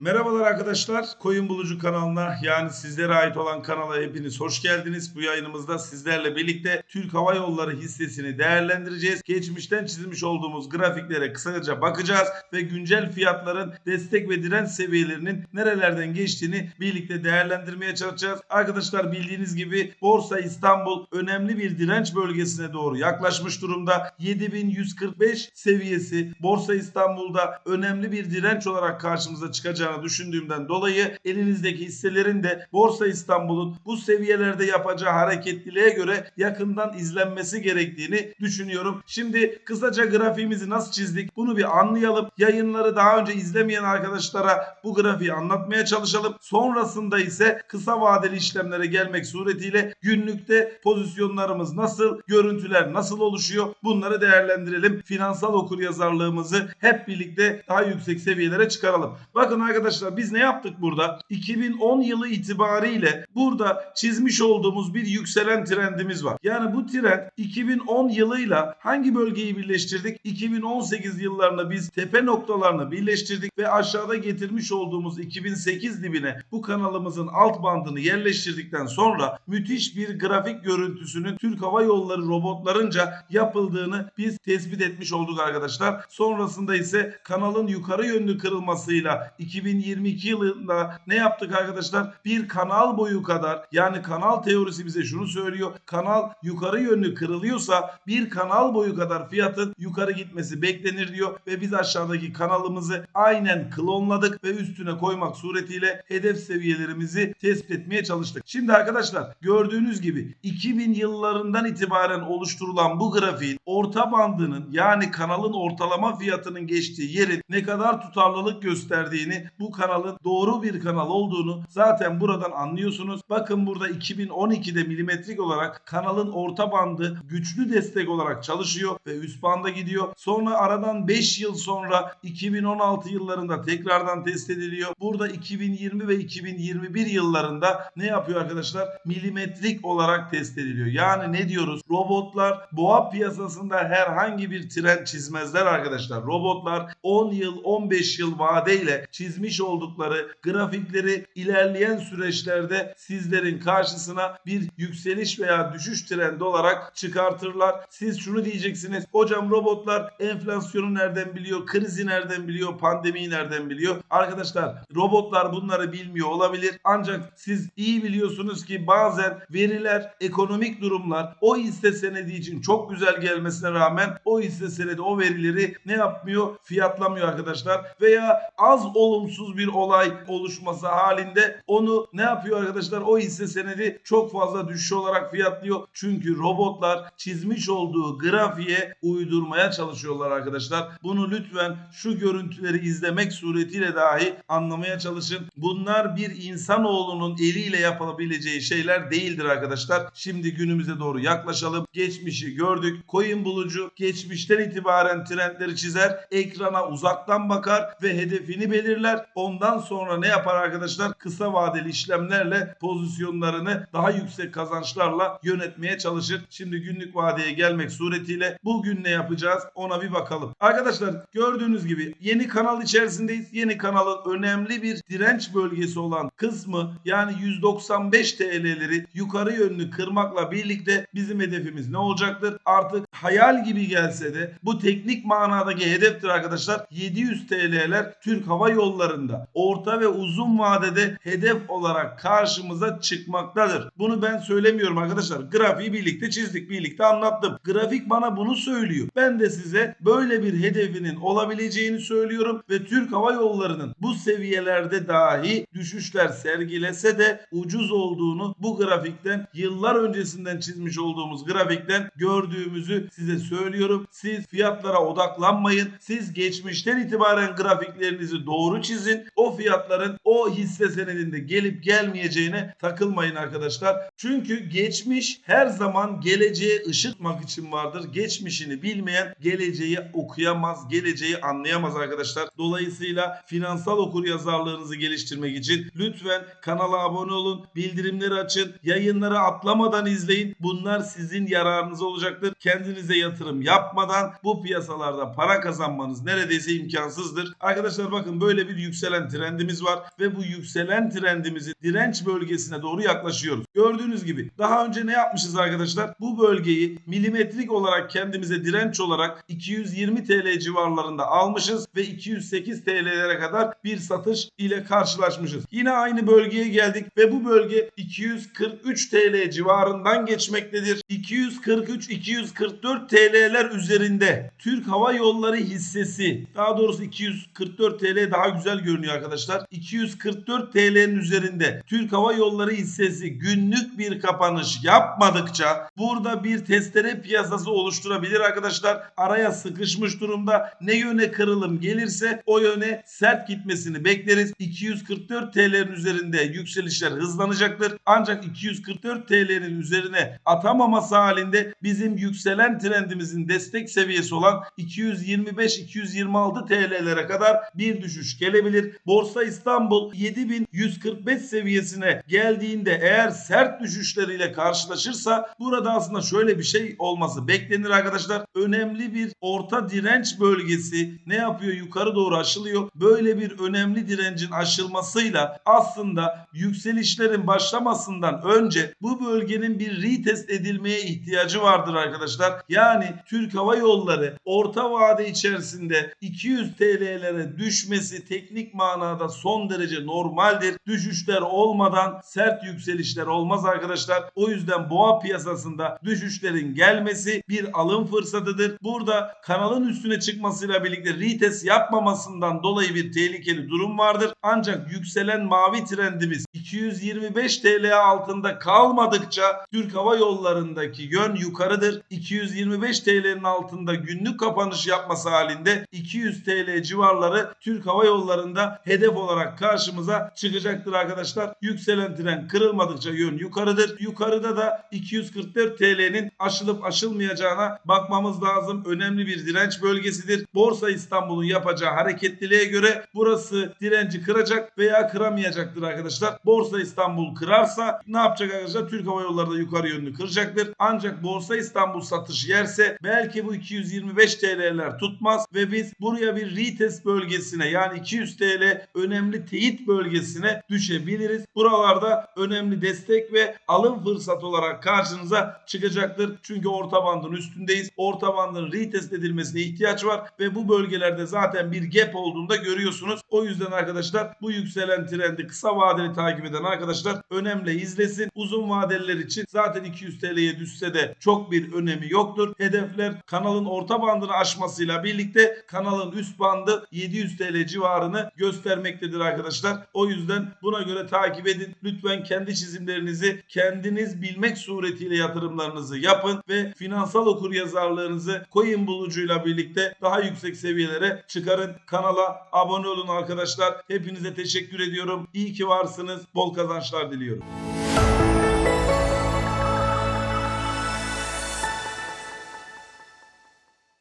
Merhabalar arkadaşlar. Koyun Bulucu kanalına yani sizlere ait olan kanala hepiniz hoş geldiniz. Bu yayınımızda sizlerle birlikte Türk Hava Yolları hissesini değerlendireceğiz. Geçmişten çizmiş olduğumuz grafiklere kısaca bakacağız ve güncel fiyatların destek ve direnç seviyelerinin nerelerden geçtiğini birlikte değerlendirmeye çalışacağız. Arkadaşlar bildiğiniz gibi Borsa İstanbul önemli bir direnç bölgesine doğru yaklaşmış durumda. 7145 seviyesi Borsa İstanbul'da önemli bir direnç olarak karşımıza çıkacağını düşündüğümden dolayı elinizdeki hisselerin de Borsa İstanbul'un bu seviyelerde yapacağı hareketliliğe göre yakından izlenmesi gerektiğini düşünüyorum. Şimdi kısaca grafiğimizi nasıl çizdik bunu bir anlayalım. Yayınları daha önce izlemeyen arkadaşlara bu grafiği anlatmaya çalışalım. Sonrasında ise kısa vadeli işlemlere gelmek suretiyle günlükte pozisyonlarımız nasıl, görüntüler nasıl oluşuyor bunları değerlendirelim. Finansal okuryazarlığımızı hep birlikte daha yüksek seviyelere çıkaralım. Bakın arkadaşlar biz ne yaptık burada? 2010 yılı itibariyle burada çizmiş olduğumuz bir yükselen trendimiz var. Yani bu trend 2010 yılıyla hangi bölgeyi birleştirdik? 2018 yıllarında biz tepe noktalarını birleştirdik ve aşağıda getirmiş olduğumuz 2008 dibine bu kanalımızın alt bandını yerleştirdikten sonra müthiş bir grafik görüntüsünün Türk Hava Yolları robotlarınca yapıldığını biz tespit etmiş olduk arkadaşlar. Sonrasında ise kanalın yukarı yönlü kırılmasıyla 2022 yılında ne yaptık arkadaşlar? Bir kanal boyu kadar yani kanal teorisi bize şunu söylüyor. Kanal yukarı yönlü kırılıyorsa bir kanal boyu kadar fiyatın yukarı gitmesi beklenir diyor ve biz aşağıdaki kanalımızı aynen klonladık ve üstüne koymak suretiyle hedef seviyelerimizi tespit etmeye çalıştık. Şimdi arkadaşlar gördüğünüz gibi 2000 yıllarından itibaren oluşturulan bu grafiğin orta bandının yani kanalın ortalama fiyatının geçtiği yerin ne kadar tutarlılık gösterdiğini bu kanalın doğru bir kanal olduğunu zaten buradan anlıyorsunuz. Bakın burada 2012'de milimetrik olarak kanalın orta bandı güçlü destek olarak çalışıyor ve üst banda gidiyor. Sonra aradan 5 yıl sonra 2016 yıllarında tekrardan test ediliyor. Burada 2020 ve 2021 yıllarında ne yapıyor arkadaşlar? Milimetrik olarak test ediliyor. Yani ne diyoruz? Robotlar boğa piyasasında herhangi bir trend çizmezler arkadaşlar. Robotlar 10 yıl 15 yıl vadeyle çizmiş oldukları grafikleri ilerleyen süreçlerde sizlerin karşısına bir yükseliş veya düşüş trendi olarak çıkartırlar. Siz şunu diyeceksiniz. Hocam robotlar enflasyonu nereden biliyor? Krizi nereden biliyor? Pandemiyi nereden biliyor? Arkadaşlar robotlar bunları bilmiyor olabilir. Ancak siz iyi biliyorsunuz ki bazen veriler, ekonomik durumlar o hisse senedi için çok güzel gelmesine rağmen o hisse senedi o verileri ne yapmıyor? Fiyatlamıyor arkadaşlar. Veya az olumsuz bir olay oluşması halinde onu ne yapıyor arkadaşlar? O hisse senedi çok fazla düşüş olarak fiyatlıyor. Çünkü robotlar çizmiş olduğu grafiğe uydurmaya çalışıyorlar arkadaşlar. Bunu lütfen şu görüntüleri izlemek suretiyle dahi anlamaya çalışın. Bunlar bir insanoğlunun eliyle yapılabileceği şeyler değildir arkadaşlar. Şimdi günümüze doğru yaklaşalım. Geçmişi gördük. Coin bulucu geçmişten itibaren trendleri çizer. Ekrana uzaktan bakar ve hedefini belirler. Ondan sonra ne yapar arkadaşlar? Kısa vadeli işlemlerle pozisyonlarını daha yüksek kazançlarla yönetmeye çalışır. Şimdi günlük vadeye gelmek suretiyle bugün ne yapacağız ona bir bakalım. Arkadaşlar gördüğünüz gibi yeni kanal içerisindeyiz. Yeni kanalın önemli bir direnç bölgesi olan kısmı yani 195 TL'leri yukarı yönlü kırmakla birlikte bizim hedefimiz ne olacaktır? Artık hayal gibi gelse de bu teknik manadaki hedeftir arkadaşlar. 700 TL'ler Türk Hava Yolları'nda orta ve uzun vadede hedef olarak karşımıza çıkmaktadır. Bunu ben söylemiyorum arkadaşlar. Grafiği birlikte çizdik, birlikte anlattım. Grafik bana bunu söylüyor. Ben de size böyle bir hedefinin olabileceğini söylüyorum ve Türk Hava Yolları'nın bu seviyelerde dahi düşüşler sergilese de ucuz olduğunu bu grafikten yıllar öncesinden çizmiş olduğumuz grafikten gördüğümüzü size söylüyorum. Siz fiyatlara odaklanmayın. Siz geçmişten itibaren grafiklerinizi doğru çizin. O fiyatların o hisse senedinde gelip gelmeyeceğine takılmayın arkadaşlar. Çünkü geçmiş her zaman geleceğe ışıtmak için vardır. Geçmişini bilmeyen geleceği okuyamaz, geleceği anlayamaz arkadaşlar. Dolayısıyla finansal okur yazarlığınızı geliştirmek için lütfen kanala abone olun, bildirimleri açın, yayınları atlamadan izleyin. Bunlar sizin yararınıza olacaktır. Kendinize yatırım yapmadan bu piyasalarda para kazanmanız neredeyse imkansızdır. Arkadaşlar bakın böyle bir yükselen trendimiz var ve bu yükselen trendimizin direnç bölgesine doğru yaklaşıyoruz. Gördüğünüz gibi daha önce ne yapmışız arkadaşlar? Bu bölgeyi milimetrik olarak kendimize direnç olarak 220 TL civarlarında almışız ve 208 TL'lere kadar bir satış ile karşılaşmışız. Yine aynı bölgeye geldik ve bu bölge 243 TL civarından geçmektedir. 243-244 TL'ler üzerinde Türk Hava Yolları hissesi daha doğrusu 244 TL daha güzel görünüyor arkadaşlar. 244 TL'nin üzerinde Türk Hava Yolları hissesi günlük bir kapanış yapmadıkça burada bir testere piyasası oluşturabilir arkadaşlar. Araya sıkışmış durumda ne yöne kırılım gelirse o yöne sert gitmesini bekleriz. 244 TL'nin üzerinde yükselişler hızlanacaktır. Ancak 244 TL'nin üzerine atamaması halinde bizim yükselen trendimizin destek seviyesi olan 225-226 TL'lere kadar bir düşüş gelebilir. Borsa İstanbul 7145 seviyesine geldiğinde eğer sert düşüşleriyle karşılaşırsa burada aslında şöyle bir şey olması beklenir arkadaşlar. Önemli bir orta direnç bölgesi ne yapıyor? Yukarı doğru aşılıyor. Böyle bir önemli direncin aşılmasıyla aslında yükselişlerin başlamasından önce bu bölgenin bir retest edilmeye ihtiyacı vardır arkadaşlar. Yani Türk Hava Yolları orta vade içerisinde 200 TL'lere düşmesi teknik manada son derece normaldir. Düşüşler olmadan sert yükselişler olmaz arkadaşlar. O yüzden boğa piyasasında düşüşlerin gelmesi bir alım fırsatıdır. Burada kanalın üstüne çıkmasıyla birlikte retest yapmamasından dolayı bir tehlikeli durum vardır. Ancak yükselen mavi trendimiz 225 TL altında kalmadıkça Türk Hava Yolları'ndaki yön yukarıdır. 225 TL'nin altında günlük kapanış yapması halinde 200 TL civarları Türk Hava Yolları'nda hedef olarak karşımıza çıkacaktır arkadaşlar. Yükselen tren kırılmadıkça yön yukarıdır. Yukarıda da 244 TL'nin aşılıp aşılmayacağına bakmamız lazım. Önemli bir direnç bölgesidir. Borsa İstanbul'un yapacağı hareketliliğe göre burası direnci kıracak veya kıramayacaktır arkadaşlar. Borsa İstanbul kırarsa ne yapacak arkadaşlar? Türk Hava Yolları da yukarı yönlü kıracaktır. Ancak Borsa İstanbul satış yerse belki bu 225 TL'ler tutmaz ve biz buraya bir retest bölgesine yani 200 TL önemli teyit bölgesine düşebiliriz. Buralarda önemli destek ve alım fırsatı olarak karşınıza çıkacaktır. Çünkü orta bandın üstündeyiz. Orta bandın retest edilmesine ihtiyaç var ve bu bölgelerde zaten bir gap olduğunda görüyorsunuz. O yüzden arkadaşlar bu yükselen trendi kısa vadeli takip eden arkadaşlar önemli izlesin. Uzun vadeliler için zaten 200 TL'ye düşse de çok bir önemi yoktur. Hedefler kanalın orta bandını aşmasıyla birlikte kanalın üst bandı 700 TL civarını göstermektedir arkadaşlar. O yüzden buna göre takip edin. Lütfen kendi çizimlerinizi kendiniz bilmek suretiyle yatırımlarınızı yapın ve finansal okur yazarlığınızı coin bulucuyla birlikte daha yüksek seviyelere çıkarın. Kanala abone olun arkadaşlar. Hepinize teşekkür ediyorum. İyi ki varsınız. Bol kazançlar diliyorum.